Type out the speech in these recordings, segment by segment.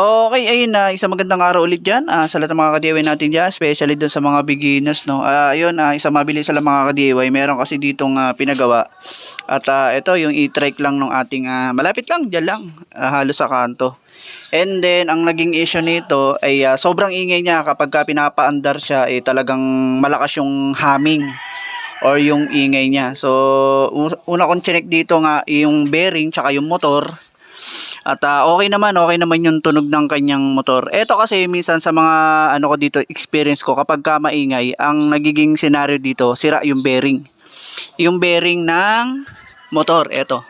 Okay, ayun na, isang magandang araw ulit dyan ah, sa lahat ng mga ka-DIY natin dyan, especially dun sa mga beginners, no. Ah, ayun, ah, isang mabilis sa mga ka-DIY, meron kasi ditong ah, pinagawa. At ah, ito, yung e-trike lang ng ating, ah, malapit lang, dyan lang, ah, halos sa kanto. And then, ang naging issue nito ay ah, sobrang ingay niya kapag ka pinapaandar siya, eh, talagang malakas yung humming or yung ingay niya. So, una kong chinek dito nga, yung bearing, tsaka yung motor, at ah, okay naman, okay naman yung tunog ng kanyang motor. Ito kasi minsan sa mga ano ko dito, experience ko kapag ka maingay, ang nagiging scenario dito, sira yung bearing. Yung bearing ng motor, ito.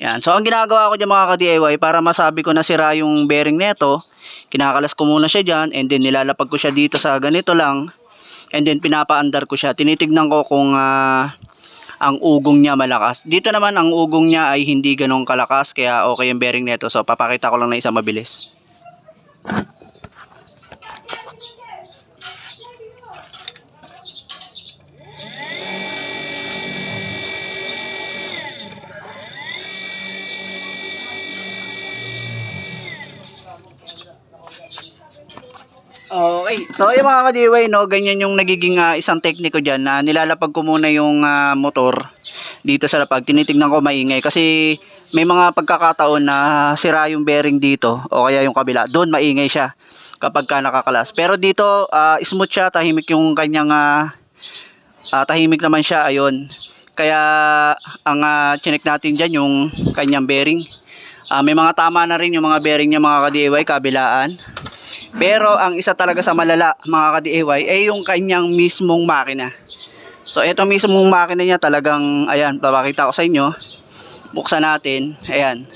Yan. So ang ginagawa ko dyan mga ka-DIY para masabi ko na sira yung bearing nito, kinakalas ko muna siya dyan and then nilalapag ko siya dito sa ganito lang and then pinapaandar ko siya. Tinitignan ko kung ah, ang ugong niya malakas. Dito naman ang ugong niya ay hindi ganong kalakas kaya okay yung bearing nito. So papakita ko lang na isa mabilis. Okay. So yung mga ka-DIY, no, ganyan yung nagiging ah, isang tekniko dyan na nilalapag ko muna yung ah, motor dito sa lapag. Tinitignan ko maingay kasi may mga pagkakataon na sira yung bearing dito o kaya yung kabila. Doon maingay siya kapag ka nakakalas. Pero dito ah, smooth siya, tahimik yung kanyang ah, ah, tahimik naman siya. Ayun. Kaya ang uh, chinek natin dyan yung kanyang bearing. Ah, may mga tama na rin yung mga bearing niya mga ka-DIY, kabilaan. Pero ang isa talaga sa malala mga ka-DIY ay yung kanyang mismong makina. So ito mismong makina niya talagang ayan, papakita ko sa inyo. Buksan natin. Ayan.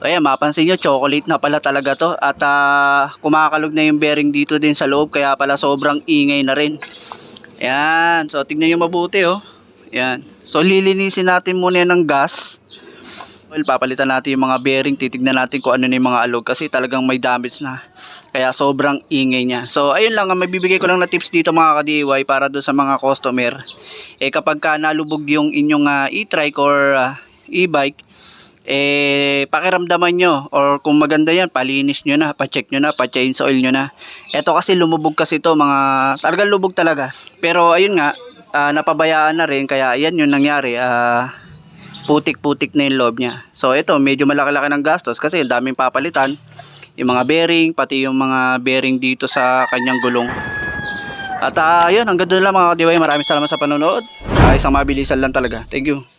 So ayan, mapansin nyo, chocolate na pala talaga to. At ah, kumakalog na yung bearing dito din sa loob. Kaya pala sobrang ingay na rin. Ayan. So tignan nyo mabuti oh. Ayan. So lilinisin natin muna ng gas. Well, papalitan natin yung mga bearing, titignan natin kung ano na yung mga alog kasi talagang may damage na. Kaya sobrang ingay niya. So, ayun lang, ang magbibigay ko lang na tips dito mga ka-DIY para doon sa mga customer. Eh, kapag ka nalubog yung inyong ah, e-trike or ah, e-bike, eh, pakiramdaman nyo or kung maganda yan, palinis nyo na, pa-check nyo na, pa-change oil nyo na. Ito kasi lumubog kasi to mga, talagang lubog talaga. Pero ayun nga, ah, napabayaan na rin, kaya yan yung nangyari. Ah, putik-putik na yung loob niya. So ito, medyo malaki-laki ng gastos kasi daming papalitan. Yung mga bearing, pati yung mga bearing dito sa kanyang gulong. At uh, yun, hanggang doon lang mga kadiway. Maraming salamat sa panonood. Uh, isang mabilisan lang talaga. Thank you.